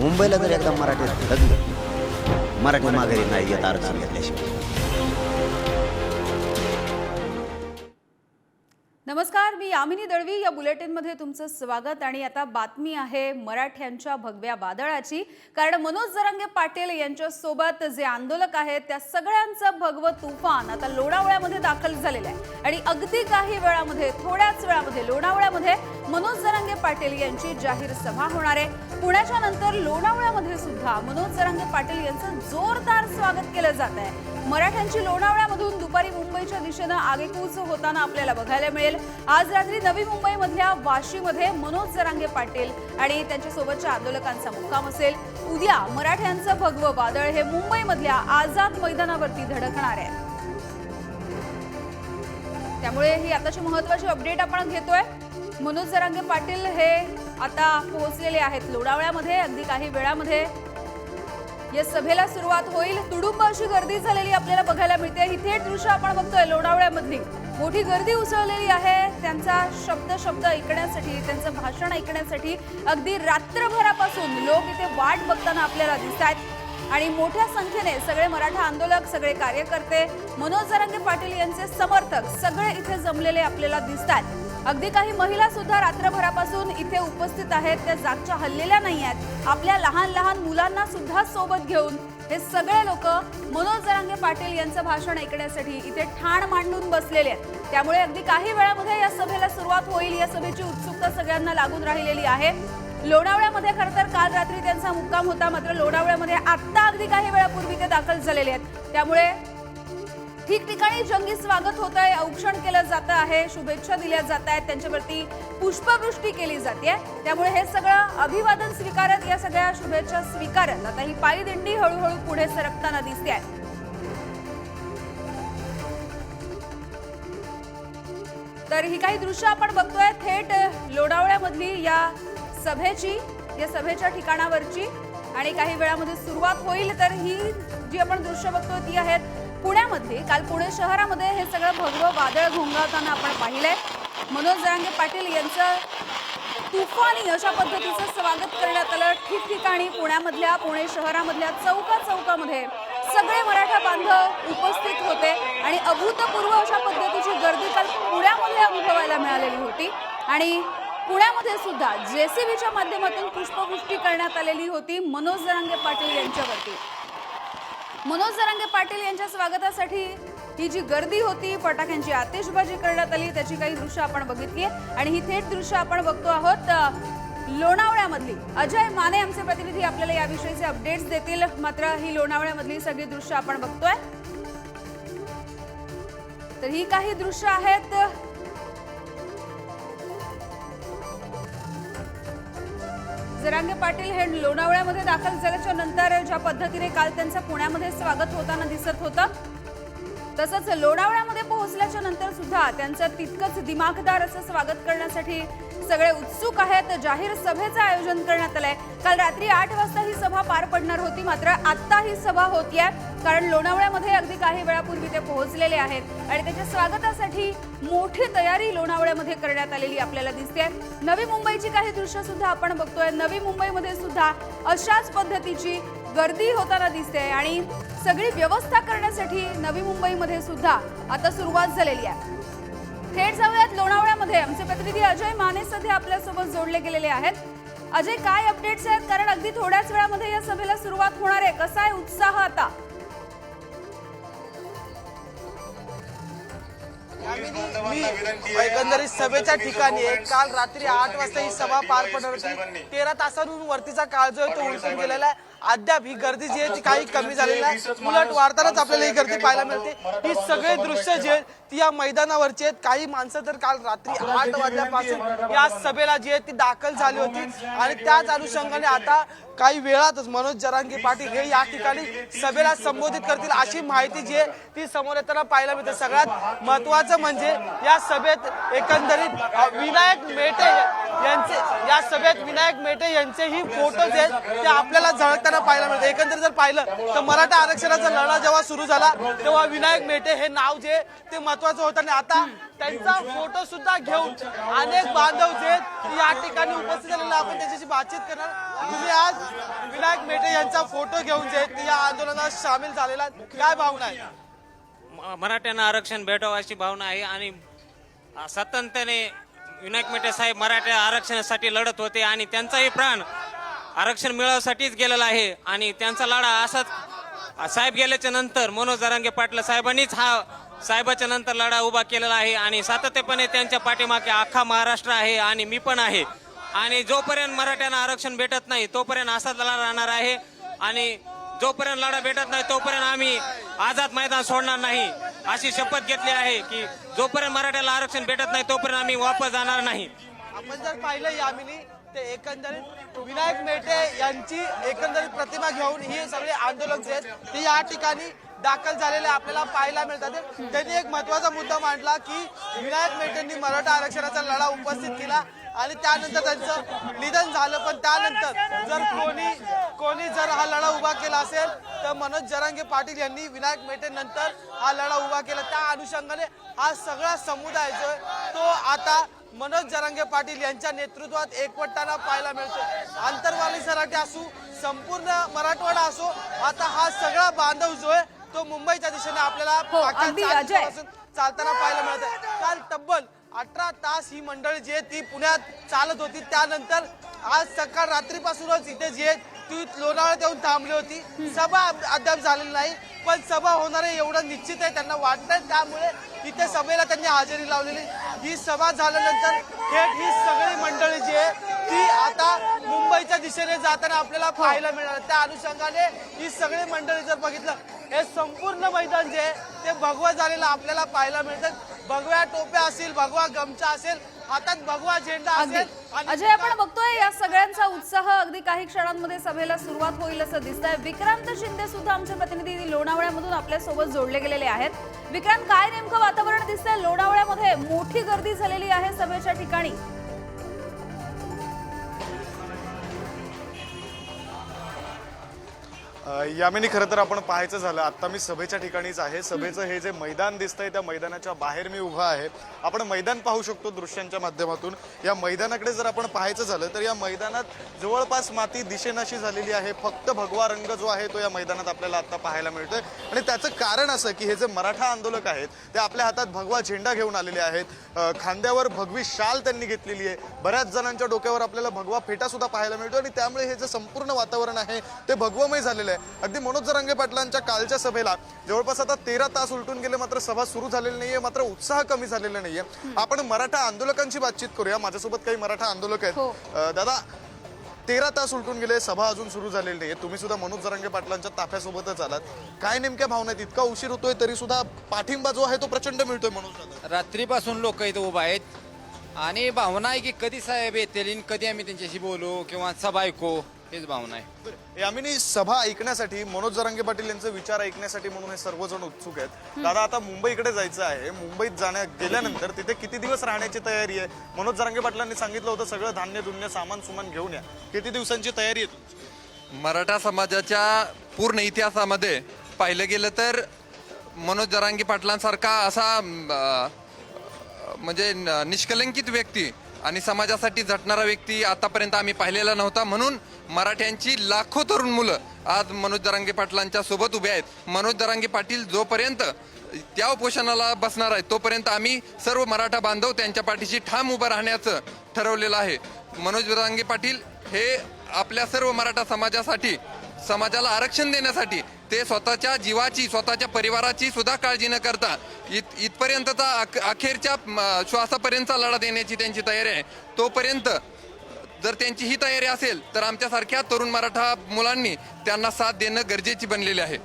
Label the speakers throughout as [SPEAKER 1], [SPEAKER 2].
[SPEAKER 1] मुंबईला जर एकदा मराठीत लग्न मराठी माघारी नाही येत आरक्षण घेतल्याशिवाय.
[SPEAKER 2] नमस्कार मी यामिनी दळवी. या बुलेटिनमध्ये तुमचं स्वागत आणि आता बातमी आहे मराठ्यांच्या भगव्या वादळाची कारण मनोज जरांगे पाटील यांच्यासोबत जे आंदोलक आहेत त्या सगळ्यांचं भगवं तुफान आता लोणावळ्यामध्ये दाखल झालेलं आहे. आणि अगदी काही वेळामध्ये थोड्याच वेळामध्ये लोणावळ्यामध्ये मनोज जरांगे पाटील यांची जाहीर सभा होणार आहे. पुण्याच्या नंतर लोणावळ्यामध्ये सुद्धा मनोज जरांगे पाटील यांचं जोरदार स्वागत केलं जात आहे. मराठ्यांची लोणावळ्यामधून दुपारी मुंबईच्या दिशेनं आगेकूच होताना आपल्याला बघायला मिळेल. आज रात्री नवी मुंबईमधल्या वाशीमध्ये मनोज जरांगे पाटील आणि त्यांच्यासोबतच्या आंदोलकांचा मुक्काम असेल. उद्या मराठ्यांचं भगवं वादळ हे मुंबईमधल्या आझाद मैदानावरती धडकणार आहे. त्यामुळे ही आताची महत्वाची अपडेट आपण घेतोय. मनोज जरांगे पाटील हे आता पोहोचलेले आहेत लोणावळ्यामध्ये अगदी काही वेळामध्ये. या सभेला सुरुवात होईल. तुडुंब अशी गर्दी झालेली आपल्याला बघायला मिळते. ही थेट दृश्य आपण बघतोय लोणावळ्यामधली. मोठी गर्दी उसळलेली आहे. त्यांचा शब्द शब्द ऐकण्यासाठी त्यांचं भाषण ऐकण्यासाठी अगदी रात्रभरापासून लोक इथे वाट बघताना आपल्याला दिसत आहेत आणि मोठ्या संख्येने सगळे मराठा आंदोलक सगळे कार्यकर्ते मनोज जरांगे पाटील यांचे समर्थक सगळे इथे जमलेले आपल्याला दिसत आहेत अगदी काही महिला सुद्धा रात्रभरापासून इथे उपस्थित आहेत. त्या जागच्या हल्लेल्या नाही आहेत आपल्या लहान लहान मुलांना सुद्धा सोबत घेऊन हे सगळे लोक मनोज जरांगे पाटील यांचं भाषण ऐकण्यासाठी इथे ठाण मांडून बसलेले आहेत. त्यामुळे अगदी काही वेळामध्ये या सभेला सुरुवात होईल या सभेची उत्सुकता सगळ्यांना लागून राहिलेली आहे. लोणावळ्यामध्ये खरं तर काल रात्री त्यांचा मुक्काम होता मात्र लोणावळ्यामध्ये आत्ता अगदी काही वेळापूर्वी ते दाखल झालेले आहेत. त्यामुळे ठिकठिकाणी जंगी स्वागत होत आहे औक्षण केलं जात आहे शुभेच्छा दिल्या जात आहेत त्यांच्यावरती पुष्पवृष्टी केली जाते त्यामुळे हे सगळं अभिवादन स्वीकारत या सगळ्या शुभेच्छा स्वीकारत आता ही पायी दिंडी हळूहळू पुढे सरकताना दिसते आहे. तर ही काही दृश्य आपण बघतोय थेट लोणावळ्यामधली या सभेची या सभेच्या ठिकाणावरची. आणि काही वेळामध्ये सुरुवात होईल तर ही जी आपण दृश्य बघतोय ती आहेत पुण्यामध्ये काल पुणे शहरामध्ये हे सगळं भगवं वादळ घोंगावताना आपण पाहिलंय. मनोज जरांगे पाटील यांचं तुफानी अशा पद्धतीचं स्वागत करण्यात आलं. ठिकठिकाणी पुण्यामधल्या पुणे शहरामधल्या चौका चौकामध्ये सगळे मराठा बांधव उपस्थित होते आणि अभूतपूर्व अशा पद्धतीची गर्दी काल पुण्यामध्ये अनुभवायला मिळालेली होती. आणि पुण्यामध्ये सुद्धा जेसीबीच्या माध्यमातून पुष्पवृष्टी करण्यात आलेली होती मनोज जरांगे पाटील यांच्यावरती. मनोज जरांगे पाटील यांच्या स्वागतासाठी ही जी गर्दी होती फटाक्यांची आतिषबाजी करण्यात आली त्याची काही दृश्य आपण बघितली आणि ही थेट दृश्य आपण बघतो आहोत लोणावळ्यामधली. अजय माने आमचे प्रतिनिधी आपल्याला याविषयीचे अपडेट्स देतील. मात्र ही लोणावळ्यामधली सगळी दृश्य आपण बघतोय. तर ही काही दृश्य आहेत. जरांगे पाटील हे लोणावळ्यामध्ये दाखल झाल्याच्यानंतर ज्या पद्धतीने काल त्यांचं पुण्यामध्ये स्वागत होताना दिसत होतं तसंच लोणावळ्यामध्ये पोहोचल्याच्या नंतर सुद्धा त्यांचं तितकंच दिमाखदार असं स्वागत करण्यासाठी सगळे उत्सुक आहेत. जाहीर सभेचं आयोजन करण्यात आलंय. काल रात्री आठ वाजता ही सभा पार पडणार होती. मात्र आत्ता ही सभा होतीये कारण लोणावळ्यामध्ये अगदी काही वेळापूर्वी ते पोहोचलेले आहेत. आणि त्याच्या स्वागतासाठी मोठी तयारी लोणावळ्यामध्ये करण्यात आलेली आपल्याला दिसते नवी मुंबईची काही दृश्य सुद्धा आपण बघतोय. नवी मुंबईमध्ये सुद्धा अशाच पद्धतीची गर्दी होताना दिसते आणि सगळी व्यवस्था करण्यासाठी नवी मुंबईमध्ये सुद्धा आता सुरुवात झालेली आहे. थेट जाऊयात लोणावळ्यामध्ये. आमचे प्रतिनिधी अजय माने सध्या आपल्यासोबत जोडले गेलेले आहेत. अजय काय अपडेट्स आहेत? कारण अगदी थोड्याच वेळामध्ये या सभेला सुरुवात होणार आहे. कसा आहे उत्साह आता?
[SPEAKER 3] मी एकंदरीत सभेच्या ठिकाणी आहे काल रात्री आठ वाजता ही सभा पार पडणार होती. तेरा तासांहून वरतीचा काळ जो आहे तो उलटून गेलेला आहे. अद्याप ही गर्दी जी आहे ती काही कमी झालेली आहे उलट वाढतानाच आपल्याला ही गर्दी पाहायला मिळते. ही सगळे दृश्य जे आहेत ती या मैदानावरची आहेत. काही माणसं तर काल रात्री आठ वाजल्यापासून या सभेला जी आहे ती दाखल झाली होती. आणि त्याच अनुषंगाने आता काही वेळातच मनोज जरांगे पाटील हे या ठिकाणी सभेला संबोधित करतील अशी माहिती जी आहे ती समोर येताना पाहायला मिळते. सगळ्यात महत्वाचं म्हणजे या सभेत एकंदरीत विनायक मेटे यांचे या या सभेत विनायक मेटे यांचेही फोटोज आहेत ते आपल्याला झळकताना पाहायला मिळते. एकंदरीत जर पाहिलं तर मराठा आरक्षणाचा लढा जेव्हा सुरू झाला तेव्हा विनायक मेटे हे नाव जे ते महत्वाचं होतं. आणि आता त्यांचा फोटो सुद्धा घेऊन अनेक बांधव जे आहेत, या ठिकाणी उपस्थित झालेले आपण त्याच्याशी बातचीत करणार. तुम्ही आज विनायक मेटे यांचा फोटो घेऊन जे या आंदोलनात सामील झालेला काय भावना आहे?
[SPEAKER 4] म- मराठ्यांना आरक्षण भेटावं अशी भावना आहे आणि सातत्याने विनायक मेटे साहेब मराठा आरक्षणासाठी लढत होते आणि त्यांचाही प्राण आरक्षण मिळवण्यासाठीच गेलेला आहे. आणि त्यांचा लढा असाच साहेब गेल्याच्यानंतर मनोज जरांगे पाटील साहेबांनीच हा साहेबाच्या नंतर लढा उभा केलेला आहे आणि सातत्यपणे त्यांच्या पाठीमागे अख्खा महाराष्ट्र आहे आणि मी पण आहे. आणि जोपर्यंत मराठ्यांना आरक्षण भेटत नाही तोपर्यंत असाच लढा राहणार आहे. आणि जोपर्यंत लढा भेटत नाही तोपर्यंत आम्ही आझाद मैदान सोडणार नाही. अशी शपथ घेतली आहे की जोपर्यंत मराठ्याला आरक्षण भेटत नाही तोपर्यंत आम्ही वापस जाणार नाही.
[SPEAKER 3] आपण जर पाहिलं यामिनी ते एकंदरीत विनायक मेटे यांची एकंदरीत प्रतिमा घेऊन हे सगळे आंदोलक जे आहेत ते या ठिकाणी दाखल झालेले आपल्याला पाहायला मिळतात. त्यांनी एक महत्त्वाचा मुद्दा मांडला की विनायक मेटेंनी मराठा आरक्षणाचा लढा उपस्थित केला आणि त्यानंतर त्यांचं निधन झालं. पण त्यानंतर जर कोणी कोणी जर हा लढा उभा केला असेल तर मनोज जरांगे पाटील यांनी विनायक मेटे नंतर हा लढा उभा केला. त्या अनुषंगाने हा सगळा समुदाय जो आहे तो आता मनोज जरांगे पाटील यांच्या नेतृत्वात एकवटताना पाहायला मिळतो. आंतरवाली सराठी असू संपूर्ण मराठवाडा असो आता हा सगळा बांधव जो आहे तो मुंबईच्या दिशेने आपल्याला
[SPEAKER 2] हो,
[SPEAKER 3] मागच्या चालताना पाहायला मिळत आहे. काल तब्बल अठरा तास ही मंडळी जी आहे ती पुण्यात चालत होती. त्यानंतर आज सकाळ रात्रीपासूनच इथे जी आहे ती लोणावळ्यात येऊन थांबली होती. सभा अद- अद्याप झालेली नाही पण सभा होणार आहे एवढं निश्चित आहे त्यांना वाटतंय. त्यामुळे इथे सभेला त्यांनी हजेरी लावलेली. ही सभा झाल्यानंतर थेट ही सगळी मंडळी जी आहे ती आता मुंबईच्या दिशेने जाताना आपल्याला पाहायला मिळणार त्या अनुषंगाने ही सगळी मंडळी जर बघितलं हे संपूर्ण मैदान जे आहे ते भगवा झालेलं आपल्याला पाहायला मिळतं. भगव्या टोप्या असेल भगवा गमछा असेल हातात भगवा झेंडा असेल आणि
[SPEAKER 2] अजय आपण बघतोय या सगळ्यांचा उत्साह अगदी काही क्षणांमध्ये सभेला सुरुवात होईल असं दिसतंय. विक्रांत शिंदे सुद्धा आमचे प्रतिनिधी लोणावळ्यामधून आपल्यासोबत जोडले गेलेले आहेत. विक्रांत काय नेमकं वातावरण दिसतंय? लोणावळ्यामध्ये मोठी गर्दी झालेली आहे सभेच्या ठिकाणी.
[SPEAKER 5] यामिनी खरं तर आपण पाहायचं झालं आता मी सभेच्या ठिकाणीच आहे. सभेचं हे जे मैदान दिसतंय त्या मैदानाच्या बाहेर मी उभा आहे. आपण मैदान पाहू शकतो दृश्यांच्या माध्यमातून. या मैदानाकडे जर आपण पाहायचं झालं तर या मैदानात जवळपास माती दिशेनाशी झालेली आहे. फक्त भगवा रंग जो आहे तो या मैदानात आपल्याला आता पाहायला मिळतोय. आणि त्याचं कारण असं की हे जे मराठा आंदोलक आहेत ते आपल्या हातात भगवा झेंडा घेऊन आलेले आहेत. खांद्यावर भगवी शाल त्यांनी घेतलेली आहे. बऱ्याच जणांच्या डोक्यावर आपल्याला भगवा फेटा सुद्धा पाहायला मिळतो आणि त्यामुळे हे जे संपूर्ण वातावरण आहे ते भगवमय झालेलं आहे. अगदी मनोज जरांगे पाटलांच्या कालच्या सभेला जवळपास आता तेरा तास उलटून गेले मात्र सभा सुरू झालेली नाहीये मात्र उत्साह कमी झालेला नाहीये. आपण मराठा आंदोलकांची बातचीत करूया. माझ्यासोबत काही मराठा आंदोलक आहेत.
[SPEAKER 2] हो.
[SPEAKER 5] दादा तेरा तास उलटून गेले सभा अजून सुरू झालेली नाहीये. तुम्ही सुद्धा मनोज जरांगे पाटलांच्या ताफ्यासोबतच आलात. काय नेमक्या भावना आहेत? इतका उशीर होतोय तरी सुद्धा पाठिंबा जो आहे तो प्रचंड मिळतोय मनोज
[SPEAKER 6] रात्रीपासून लोक इथं उभा आहेत. आणि भावना आहे की कधी साहेब येतील कधी आम्ही त्यांच्याशी बोलू किंवा सभा ऐकू हेच भावना आहे.
[SPEAKER 5] यामिनी सभा ऐकण्यासाठी मनोज जरांगे पाटील यांचे विचार ऐकण्यासाठी म्हणून हे सर्वजण उत्सुक आहेत. दादा आता मुंबईकडे जायचं आहे. मुंबईत जाण्या गेल्यानंतर तिथे किती दिवस राहण्याची तयारी आहे? मनोज जरांगे पाटलांनी सांगितलं होतं सगळं धान्य धुन्य सामान सुमान घेऊन या. किती दिवसांची तयारी आहे तुमची?
[SPEAKER 7] मराठा समाजाच्या पूर्ण इतिहासामध्ये पाहिलं गेलं तर मनोज जरांगी पाटलांसारखा असा म्हणजे न- निष्कलंकित व्यक्ती आणि समाजासाठी झटणारा व्यक्ती आतापर्यंत आम्ही पाहिलेला नव्हता. म्हणून मराठ्यांची लाखो तरुण मुलं आज मनोज दरांगे पाटलांच्या सोबत उभे आहेत. मनोज दरांगे पाटील जोपर्यंत त्या उपोषणाला बसणार आहेत तोपर्यंत आम्ही सर्व मराठा बांधव त्यांच्या पाठीशी ठाम उभं राहण्याचं ठरवलेलं आहे. मनोज दरांगे पाटील हे आपल्या सर्व मराठा समाजासाठी समाजाला आरक्षण देण्यासाठी ते स्वतःच्या जीवाची स्वतःच्या परिवाराची सुद्धा काळजी न करता इत इथपर्यंतचा अख- अखेरच्या श्वासापर्यंतचा लढा देण्याची त्यांची तयारी आहे. तोपर्यंत जर त्यांची ही तयारी असेल तर आमच्यासारख्या तरुण मराठा मुलांनी त्यांना साथ देणं गरजेची बनलेली आहे.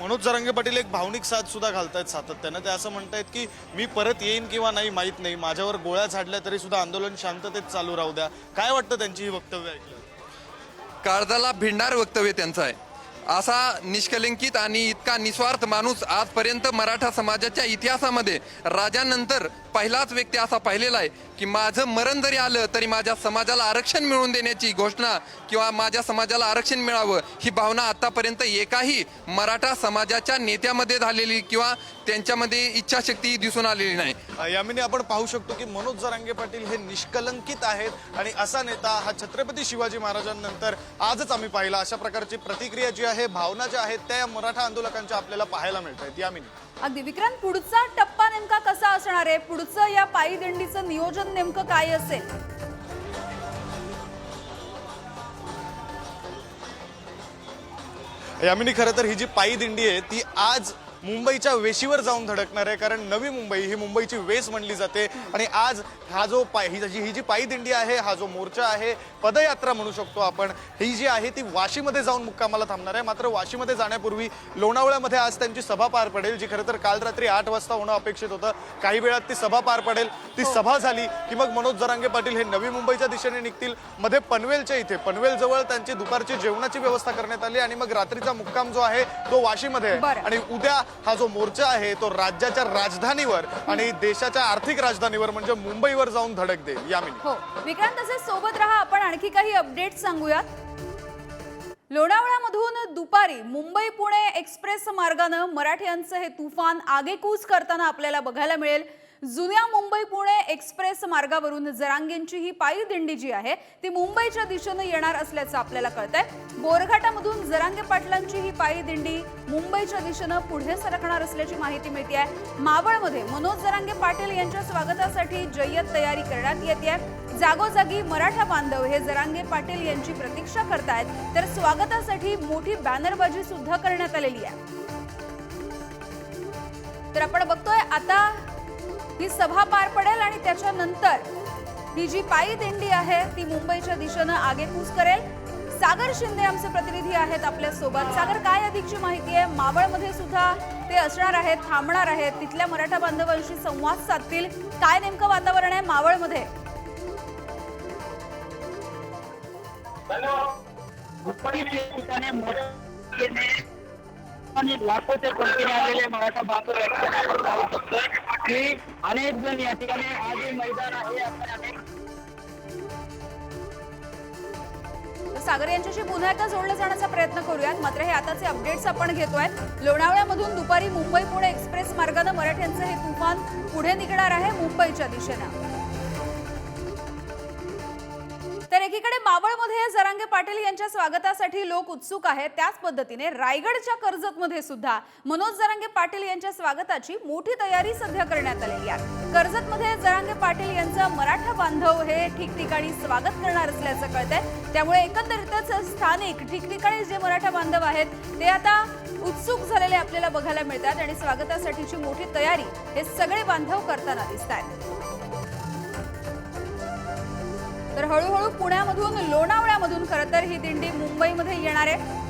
[SPEAKER 5] मनोज जरांगे पाटील एक भावनिक साथ सुद्धा घालतायत सातत्यानं. ते असं म्हणतायत की मी परत येईन किंवा नाही माहीत नाही. माझ्यावर गोळ्या झाडल्या तरी सुद्धा आंदोलन शांततेत चालू राहू द्या. काय वाटतं त्यांची ही वक्तव्य ऐकलं
[SPEAKER 7] काळजाला भिडणार वक्तव्य त्यांचं आहे. असा निष्कलंकित आणि इतका निस्वार्थ माणूस आजपर्यंत मराठा समाजाच्या इतिहासामध्ये राजानंतर पहिलाच व्यक्ती असा पाहिलेला आहे की माझं मरण जरी आलं तरी माझ्या समाजाला आरक्षण मिळवून देण्याची घोषणा किंवा माझ्या समाजाला आरक्षण मिळावं ही भावना आतापर्यंत एकाही मराठा समाजाच्या नेत्यामध्ये झालेली किंवा त्यांच्यामध्ये इच्छाशक्ती दिसून आलेली नाही.
[SPEAKER 5] यामिनी आपण पाहू शकतो की मनोज जरांगे पाटील हे निष्कलंकित आहेत आणि असा नेता हा छत्रपती शिवाजी महाराजांनंतर आजच आम्ही पाहिला. अशा प्रकारची प्रतिक्रिया जी आहे भावना ज्या आहेत त्या मराठा आंदोलकांच्या आपल्याला पाहायला मिळत आहेत यामिनी
[SPEAKER 2] अगदी. विक्रांत पुढचा टप्पा नेमका कसा असणार आहे? पुढचं या पायी दिंडीचं नियोजन नेमकं काय असेल?
[SPEAKER 5] यामिनी खरं तर ही जी पायी दिंडी आहे ती आज मुंबईच्या वेशीवर जाऊन धडकणार आहे कारण नवी मुंबई ही मुंबईची वेस म्हणली जाते. आणि आज हा जो पाय ही जी ही जी पायी दिंडी आहे हा जो मोर्चा आहे पदयात्रा म्हणू शकतो आपण. ही जी आहे ती वाशीमध्ये जाऊन मुक्कामाला थांबणार आहे. मात्र वाशीमध्ये जाण्यापूर्वी लोणावळ्यामध्ये आज त्यांची सभा पार पडेल जी खरं तर काल रात्री आठ वाजता होणं अपेक्षित होतं. काही वेळात ती सभा पार पडेल. ती सभा झाली की मग मनोज जरांगे पाटील हे नवी मुंबईच्या दिशेने निघतील. मध्ये पनवेलच्या इथे पनवेल जवळ त्यांची दुपारची जेवणाची व्यवस्था करण्यात आली आणि मग रात्रीचा मुक्काम जो आहे तो वाशीमध्ये आहे. आणि उद्या हा जो मोर्चा आहे तो राज्याच्या राजधानीवर आणि देशाच्या आर्थिक राजधानीवर म्हणजे मुंबईवर जाऊन धडक देईल. यामिनी
[SPEAKER 2] हो. विक्रांत तसेच सोबत राहा आपण. आणखी काही अपडेट सांगूयात. लोणावळ्यामधून दुपारी मुंबई पुणे एक्सप्रेस मार्गानं मराठ्यांचं हे तुफान आगेकूच करताना आपल्याला बघायला मिळेल. जुन्या मुंबई पुणे एक्सप्रेस मार्गावरून जरांगेंची ही पायी दिंडी जी आहे ती मुंबईच्या दिशेनं येणार असल्याचं आपल्याला कळतंय. बोरघाटामधून जरांगे पाटलांची ही पायी दिंडी मुंबईच्या दिशेनं पुढे सरकणार असल्याची माहिती मिळते आहे मावळमध्ये मनोज जरांगे पाटील यांच्या स्वागतासाठी जय्यत तयारी करण्यात येते आहे जागोजागी मराठा बांधव हे जरांगे पाटील यांची प्रतीक्षा करतायत. तर स्वागतासाठी मोठी बॅनरबाजी सुद्धा करण्यात आलेली आहे. तर आपण बघतोय आता ही सभा पार पडेल आणि त्याच्यानंतर ही जी पायी दिंडी आहे ती मुंबईच्या दिशेनं आगेकूच करेल. सागर शिंदे आमचे प्रतिनिधी आहेत आपल्यासोबत. सागर काय अधिकची माहिती आहे? मावळमध्ये सुद्धा ते असणार आहेत थांबणार आहेत. तिथल्या मराठा बांधवांशी संवाद साधतील. काय नेमकं वातावरण आहे मावळमध्ये?
[SPEAKER 8] लाखोच्या संख्येने आलेले मराठा बांधव की अनेक जण या ठिकाणी आज मैदान आहे आपण अनेक
[SPEAKER 2] सागर यांच्याशी पुन्हा एकदा जोडलं जाण्याचा प्रयत्न करूयात. मात्र हे आताचे अपडेट्स आपण घेतोय. लोणावळ्यामधून दुपारी मुंबई पुणे एक्सप्रेस मार्गानं मराठ्यांचं हे तुफान पुढे निघणार आहे मुंबईच्या दिशेनं. तर एकीकडे मावळमध्ये जरांगे पाटील यांच्या स्वागतासाठी लोक उत्सुक आहेत. त्याच पद्धतीने रायगडच्या कर्जतमध्ये सुद्धा मनोज जरांगे पाटील यांच्या स्वागताची मोठी तयारी सध्या करण्यात आलेली आहे. कर्जतमध्ये जरांगे पाटील यांचं मराठा बांधव हे ठिकठिकाणी स्वागत करणार असल्याचं कळतंय. त्यामुळे एकंदरीतच स्थानिक ठिकठिकाणी जे मराठा बांधव आहेत ते आता उत्सुक झालेले आपल्याला बघायला मिळतात आणि स्वागतासाठीची मोठी तयारी हे सगळे बांधव करताना दिसत आहेत तर हळूहळू पुण्यामधून लोणावळ्यामधून खरं तर ही दिंडी मुंबईमध्ये येणार आहे.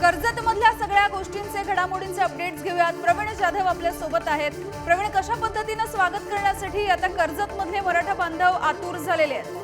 [SPEAKER 2] कर्जत मधल्या सगळ्या गोष्टींचे घडामोडींचे अपडेट्स घेऊयात. प्रवीण जाधव आपल्यासोबत आहेत. प्रवीण कशा पद्धतीनं स्वागत करण्यासाठी आता कर्जत मधले मराठा बांधव आतुर झालेले आहेत?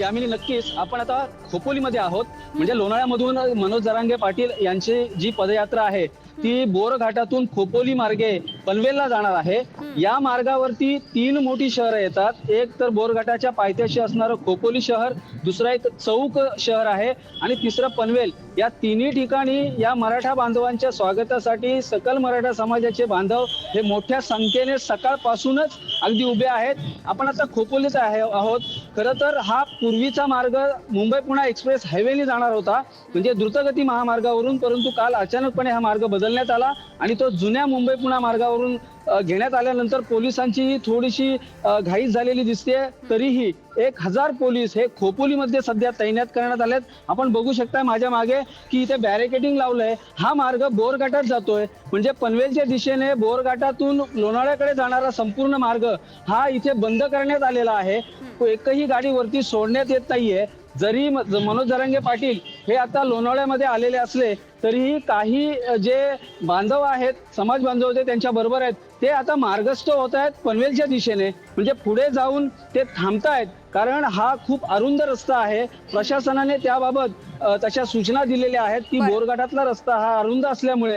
[SPEAKER 9] यामिनी नक्कीच. आपण आता खोपोलीमध्ये आहोत. म्हणजे लोणाळ्यामधून मनोज जरांगे पाटील यांची जी पदयात्रा आहे ती बोरघाटातून खोपोली मार्गे पनवेलला जाणार आहे. या मार्गावरती तीन मोठी शहरं येतात. एक तर बोरघाटाच्या पायथ्याशी असणारं खोपोली शहर दुसरं एक चौक शहर आहे आणि तिसरं पनवेल. या तिन्ही ठिकाणी या मराठा बांधवांच्या स्वागतासाठी सकल मराठा समाजाचे बांधव हे मोठ्या संख्येने सकाळपासूनच अगदी उभे आहेत. आपण आता खोपोलीत आहे आहोत. खरं तर हा पूर्वीचा मार्ग मुंबई पुणे एक्सप्रेस हायवेने जाणार होता. म्हणजे द्रुतगती महामार्गावरून परंतु काल अचानकपणे हा मार्ग बदलण्यात आला आणि तो जुन्या मुंबई पुणे मार्गावरून घेण्यात आल्यानंतर पोलिसांची थोडीशी घाईत घाई झालेली दिसते तरीही एक हजार पोलीस हे खोपोलीमध्ये सध्या तैनात करण्यात आलेत. आपण बघू शकता माझ्या मागे की इथे बॅरिकेडिंग लावलंय. हा मार्ग बोरघाटात जातोय. म्हणजे पनवेलच्या दिशेने बोरघाटातून लोणाळ्याकडे जाणारा संपूर्ण मार्ग हा इथे बंद करण्यात आलेला आहे. एकही गाडी वरती सोडण्यात येत नाहीये. जरी म- मनोज जरांगे पाटील हे आता लोणावळ्यामध्ये आलेले असले तरीही काही जे बांधव आहेत समाज बांधव होते त्यांच्या बरोबर आहेत ते आता मार्गस्थ होत आहेत पनवेलच्या दिशेने. म्हणजे पुढे जाऊन ते थांबतायत. कारण हा खूप अरुंद रस्ता आहे. प्रशासनाने त्याबाबत तशा सूचना दिलेल्या आहेत की
[SPEAKER 2] बरं.
[SPEAKER 9] बोरघाटातला रस्ता हा अरुंद असल्यामुळे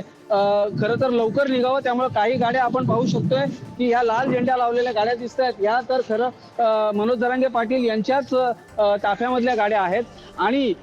[SPEAKER 9] खरं तर लवकर निघावं. त्यामुळे काही गाड्या आपण पाहू शकतोय की ह्या लाल झेंड्या लावलेल्या गाड्या दिसत आहेत. या तर खरं मनोज जरांगे पाटील यांच्याच ताफ्यामधल्या गाड्या आहेत. आणि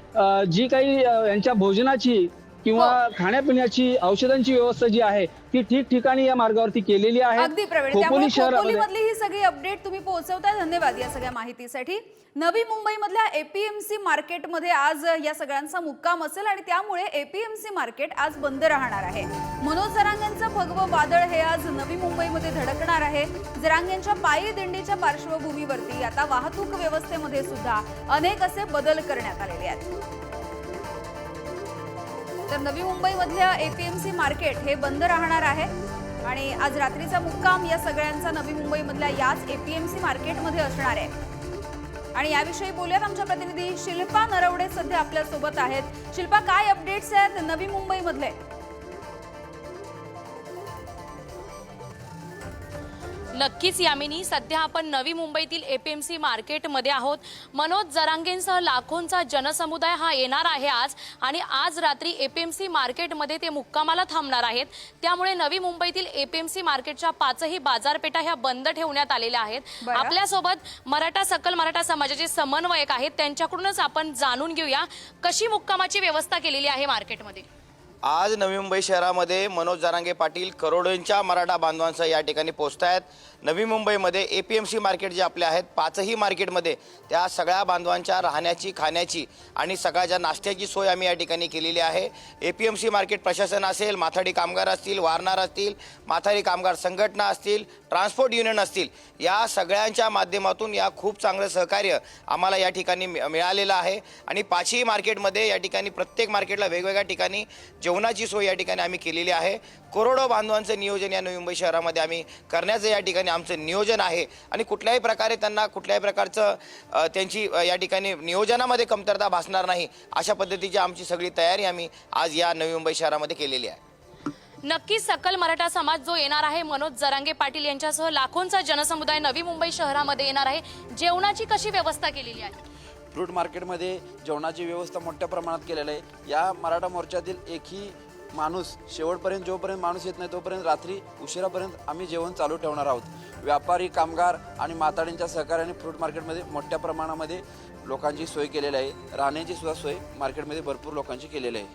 [SPEAKER 9] जी काही यांच्या भोजनाची किंवा खाण्यापिण्याची औषधांची व्यवस्था जी आहे ती ठिकठिकाणी या मार्गावरती केलेली आहे. खोपोली शहरामध्ये
[SPEAKER 2] ही सगळी अपडेट तुम्ही पोहोचवताय. धन्यवाद या सगळ्या माहितीसाठी. नवी मुंबईमधल्या एपीएमसी मार्केटमध्ये आज या सगळ्यांचा मुक्काम असेल आणि त्यामुळे एपीएमसी मार्केट आज बंद राहणार आहे. मनोज जरांगेंचं भगवं वादळ हे आज नवी मुंबईमध्ये धडकणार आहे. जरांगेंच्या पायी दिंडीच्या पार्श्वभूमीवरती आता वाहतूक व्यवस्थेमध्ये सुद्धा अनेक असे बदल करण्यात आलेले आहेत. तर Navi मुंबईमधल्या A P M C market हे बंद राहणार आहे. आणि आज रात्रीचा मुक्काम या सगळ्यांचा नवी मुंबईमधल्या याच ए पी एम सी मार्केटमध्ये असणार आहे. आणि याविषयी बोलूयात आमच्या प्रतिनिधी शिल्पा नरवडे सध्या आपल्यासोबत आहेत. शिल्पा काय अपडेट्स आहेत नवी मुंबईमधले?
[SPEAKER 10] नक्कीच यामिनी. सध्या आपण नवी मुंबईतील एपीएमसी मार्केटमध्ये आहोत. मनोज जरांगेंसह लाखोंचा जनसमुदाय हा येणार आहे आज आणि आज रात्री एपीएमसी मार्केटमध्ये ते मुक्कामाला थांबणार आहेत. त्यामुळे नवी मुंबईतील एपीएमसी मार्केटच्या पाचही बाजारपेठा ह्या बंद ठेवण्यात आलेल्या आहेत. आपल्यासोबत मराठा सकल मराठा समाजाचे समन्वयक आहेत. त्यांच्याकडूनच आपण जाणून घेऊया कशी मुक्कामाची व्यवस्था केलेली आहे मार्केटमध्ये.
[SPEAKER 1] आज नवी मुंबई शहरामध्ये मनोज जारांगे पाटील करोडोंच्या मराठा बांधवांसह या ठिकाणी पोचत आहेत नवी मुंबईमध्ये A P M C market जे आपले आहेत पाचही मार्केटमध्ये त्या सगळ्या बांधवांच्या राहण्याची खाण्याची आणि सगळ्याच्या नाश्त्याची सोय आम्ही या ठिकाणी केलेली आहे. A P M C market प्रशासन असेल माथाडी कामगार असतील वारणार असतील माथाडी कामगार संघटना असतील ट्रान्सपोर्ट युनियन असतील या सगळ्यांच्या माध्यमातून या खूप चांगलं सहकार्य आम्हाला या ठिकाणी मि- मिळालेलं आहे. आणि पाचही मार्केटमध्ये या ठिकाणी प्रत्येक मार्केटला वेगवेगळ्या ठिकाणी जेवणाची सोय या ठिकाणी आम्ही केलेली आहे. करोडो बांधवांचं नियोजन या नवी मुंबई शहरामध्ये आम्ही करण्याचं या ठिकाणी आमचं नियोजन आहे. आणि कुठल्याही प्रकारे त्यांना कुठल्याही प्रकारचं त्यांची या ठिकाणी नियोजनामध्ये कमतरता भासणार नाही अशा पद्धतीची आमची सगळी तयारी आम्ही आज या नवी मुंबई शहरामध्ये केलेली आहे.
[SPEAKER 10] नक्की सकल मराठा समाज जो येणार आहे मनोज जरांगे पाटील यांच्यासह लाखोंचा जनसमुदाय नवी मुंबई शहरामध्ये येणार आहे. जेवणाची कशी व्यवस्था केलेली आहे?
[SPEAKER 11] फ्रूट मार्केटमध्ये जेवणाची व्यवस्था मोठ्या प्रमाणात केलेलं आहे. या मराठा मोर्चातील एकही माणूस शेवटपर्यंत जोपर्यंत माणूस येत नाही तोपर्यंत रात्री उशिरापर्यंत आम्ही जेवण चालू ठेवणार आहोत. व्यापारी कामगार आणि माताडींच्या सहकार्याने फ्रूट मार्केटमध्ये मोठ्या प्रमाणामध्ये लोकांची सोय केलेली आहे. राहण्याची सुद्धा सोय मार्केटमध्ये भरपूर लोकांची केलेली आहे.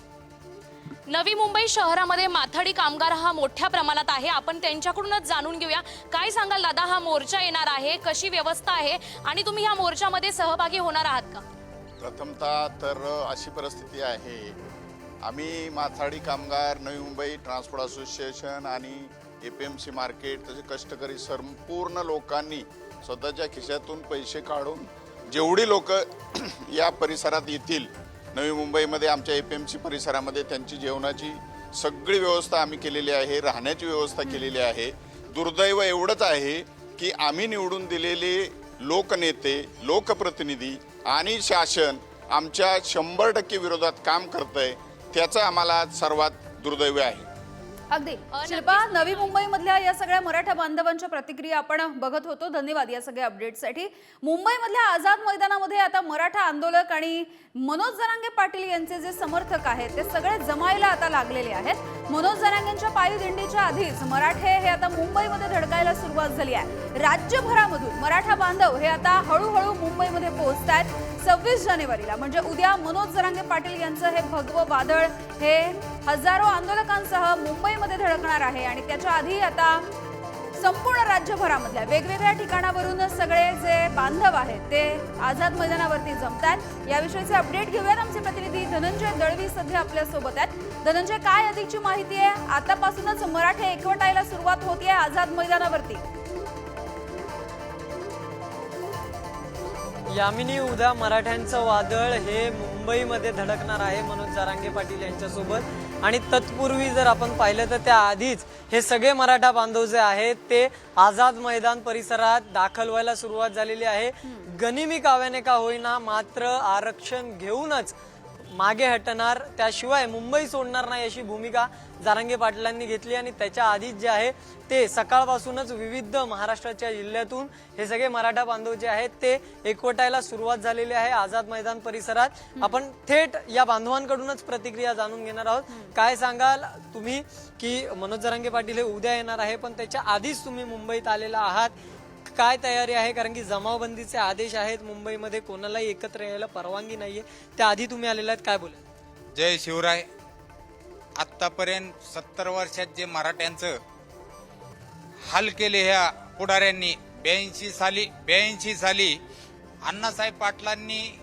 [SPEAKER 10] नवी मुंबई शहरामध्ये माथाडी कामगार हा मोठ्या प्रमाणात आहे. आपण त्यांच्याकडूनच जाणून घेऊया. काय सांगाल दादा हा मोर्चा येणार आहे कशी व्यवस्था आहे आणि तुम्ही ह्या मोर्चामध्ये सहभागी होणार आहात का?
[SPEAKER 12] प्रथमतः तर अशी परिस्थिती आहे. आम्ही माथाडी कामगार नवी मुंबई ट्रान्सपोर्ट असोसिएशन आणि A P M C market तसे कष्टकरी संपूर्ण लोकांनी स्वतःच्या खिशातून पैसे काढून जेवढी लोक या परिसरात येतील नवी मुंबईमध्ये आमच्या ए पी एम सी परिसरामध्ये त्यांची जेवणाची सगळी व्यवस्था आम्ही केलेली आहे राहण्याची व्यवस्था केलेली आहे. दुर्दैव एवढंच आहे की आम्ही निवडून दिलेले लोकनेते लोकप्रतिनिधी आणि शासन आमच्या शंभर टक्के विरोधात काम करतंय त्याचं आम्हाला सर्वात दुर्दैव आहे.
[SPEAKER 2] अगदी. शिल्पा नवी मुंबईमधल्या या सगळ्या मराठा बांधवांच्या प्रतिक्रिया आपण बघत होतो. धन्यवाद या सगळ्या अपडेटसाठी मुंबईमधल्या आझाद मैदानामध्ये आता मराठा आंदोलक आणि मनोज जरांगे पाटील यांचे जे समर्थक आहेत ते सगळे जमायला आता लागलेले आहेत. मनोज जरांगेंच्या पायी दिंडीच्या आधीच मराठे हे आता मुंबईमध्ये धडकायला सुरुवात झाली आहे. राज्यभरामधून मराठा बांधव हे आता हळूहळू मुंबईमध्ये पोहोचत आहेत सव्वीस जानेवारीला म्हणजे उद्या मनोज जरांगे पाटील यांचं हे भगवं वादळ हे हजारो आंदोलकांसह मुंबईमध्ये धडकणार आहे आणि त्याच्या आधी आता संपूर्ण राज्यभरामधल्या वेगवेगळ्या ठिकाणावरून सगळे जे बांधव आहेत ते आझाद मैदानावरती जमतात याविषयीचे अपडेट घेऊयात. आमचे प्रतिनिधी धनंजय दळवी सध्या आपल्यासोबत आहेत. धनंजय काय अधिकची माहिती आहे? आतापासूनच मराठे एकवटायला सुरुवात होतीये आझाद मैदानावरती.
[SPEAKER 13] यामिनी उद्या मराठ्यांचं वादळ हे मुंबईमध्ये धडकणार आहे मनोज जारांगे पाटील यांच्यासोबत. आणि तत्पूर्वी जर आपण पाहिलं तर त्याआधीच हे सगळे मराठा बांधव जे आहेत ते आझाद मैदान परिसरात दाखल व्हायला सुरुवात झालेली आहे. गनिमी काव्याने का होईना मात्र आरक्षण घेऊनच मागे हटणार त्याशिवाय मुंबई सोडणार नाही अशी भूमिका जारांगे पाटलांनी घेतली आणि त्याच्या आधीच जे आहे ते सकाळपासूनच विविध महाराष्ट्राच्या जिल्ह्यातून हे सगळे मराठा बांधव जे आहेत ते एकवटायला सुरुवात झालेली आहे आझाद मैदान परिसरात. आपण थेट या बांधवांकडूनच प्रतिक्रिया जाणून घेणार आहोत. काय सांगाल तुम्ही की मनोज जरांगे पाटील हे उद्या येणार आहे पण त्याच्या आधीच तुम्ही मुंबईत आलेला आहात. काय तयारी आहे? कारण की जमावबंदीचे आदेश आहेत मुंबईमध्ये कोणालाही एकत्र यायला परवानगी नाहीये. त्याआधी तुम्ही आलेला आहेत. काय बोला
[SPEAKER 6] जय शिवराय. आत्तापर्यंत सत्तर वर्षात जे मराठ्यांचं हाल केले ह्या पुढाऱ्यांनी ब्याऐंशी साली ब्याऐंशी साली अण्णासाहेब पाटलांनी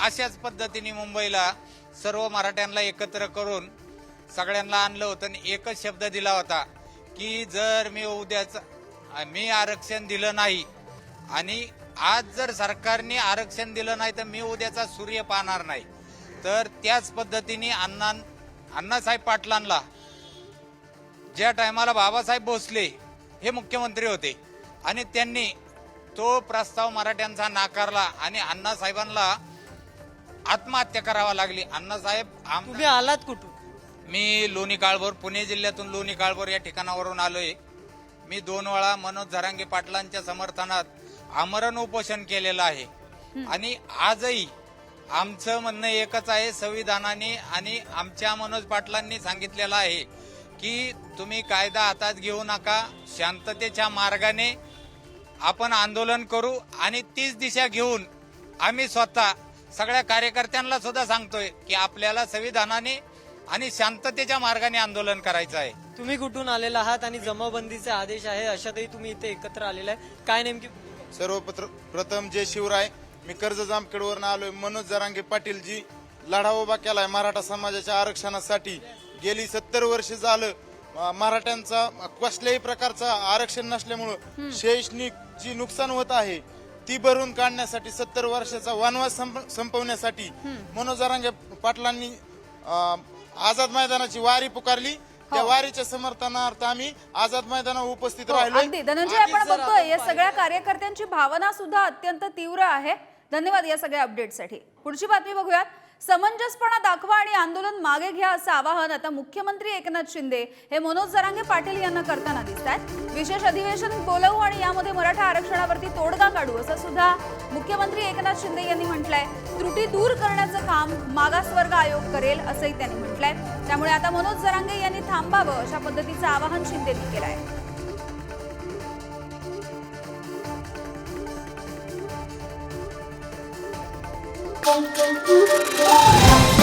[SPEAKER 6] अशाच पद्धतीने मुंबईला सर्व मराठ्यांना एकत्र करून सगळ्यांना आणलं होतं आणि एकच शब्द दिला होता की जर मी उद्याच मी आरक्षण दिलं नाही आणि आज जर सरकारने आरक्षण दिलं नाही तर मी उद्याचा सूर्य पाहणार नाही. तर त्याच पद्धतीने अण्णा अण्णासाहेब पाटलांना. ज्या टायमाला बाबासाहेब भोसले हे मुख्यमंत्री होते आणि त्यांनी तो प्रस्ताव मराठ्यांचा नाकारला आणि अण्णासाहेबांना आत्महत्या करावा लागली. अण्णासाहेब
[SPEAKER 13] तुम्ही आलात कुठून?
[SPEAKER 6] मी लोणी काळभोर पुणे जिल्ह्यातून लोणी काळभोर या ठिकाणावरून आलोय. मी दोन वेळा मनोज झरांगे पाटलांच्या समर्थनात आमरण उपोषण केलेलं आहे. आणि आजही आमचं म्हणणं एकच आहे संविधानाने आणि आमच्या मनोज पाटलांनी सांगितलेलं आहे की तुम्ही कायदा हातात घेऊ नका शांततेच्या मार्गाने आपण आंदोलन करू आणि तीच दिशा घेऊन आम्ही स्वतः सगळ्या कार्यकर्त्यांना सुद्धा सांगतोय की आपल्याला संविधानाने आणि शांततेच्या मार्गाने आंदोलन करायचं आहे.
[SPEAKER 13] तुम्ही कुठून आलेला आहात आणि जमावबंदीचे आदेश आहे अशातही तुम्ही इथे एकत्र आलेला आहे. काय नेमकी
[SPEAKER 5] सर्वपत्र प्रथम जय शिवराय. मी कर्ज जामखेडवरून आलोय. मनोज जरांगे पाटील जी लढा उभा केलाय मराठा समाजाच्या आरक्षणासाठी. गेली सत्तर वर्ष झालं मराठ्यांचा कसल्याही प्रकारचा आरक्षण नसल्यामुळं शैक्षणिक जी नुकसान होत आहे. ती भरून काढण्यासाठी सत्तर वर्षाचा वनवास संप- संपवण्यासाठी मनोज जरांगे पाटलांनी आझाद मैदानाची वारी पुकारली. त्या वारीच्या समर्थनार्थ आम्ही आझाद मैदानावर उपस्थित
[SPEAKER 2] हो,
[SPEAKER 5] राहिलो
[SPEAKER 2] धनंजय आपण बघतोय या सगळ्या कार्यकर्त्यांची भावना सुद्धा अत्यंत तीव्र आहे. धन्यवाद या सगळ्या अपडेटसाठी पुढची बातमी बघूयात. समंजसपणा दाखवा आणि आंदोलन मागे घ्या असं आवाहन आता मुख्यमंत्री एकनाथ शिंदे हे मनोज जरांगे पाटील यांना करताना दिसत आहेत विशेष अधिवेशन बोलवू आणि यामध्ये मराठा आरक्षणावरती तोडगा काढू असं सुद्धा मुख्यमंत्री एकनाथ शिंदे यांनी म्हटलंय. त्रुटी दूर करण्याचं काम मागासवर्ग आयोग करेल असंही त्यांनी म्हटलंय. त्यामुळे आता मनोज जरांगे यांनी थांबावं अशा पद्धतीचं आवाहन शिंदेनी केलं आहे
[SPEAKER 14] pom pom